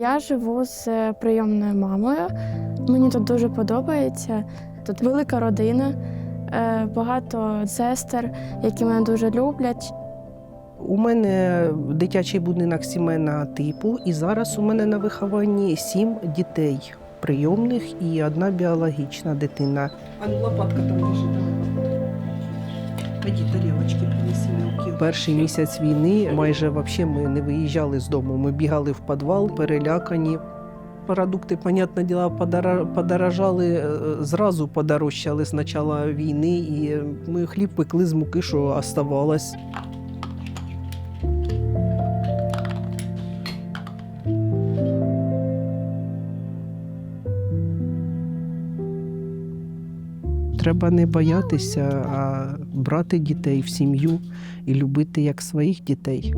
Я живу з е, прийомною мамою. Мені тут дуже подобається. Тут велика родина, е, багато сестер, які мене дуже люблять. У мене дитячий будинок сімейного типу, і зараз у мене на вихованні сім дітей прийомних і одна біологічна дитина. А лопатка там лежить. Пойди тарілочки принеси мілкі. Перший місяць війни майже вообще ми не виїжджали з дому. Ми бігали в підвал, перелякані. Продукти, понятне діло, подорожали е, зразу подорожчали з початку війни, і ми хліб пекли з муки, що оставалось. Треба не боятися, а брати дітей в сім'ю і любити як своїх дітей.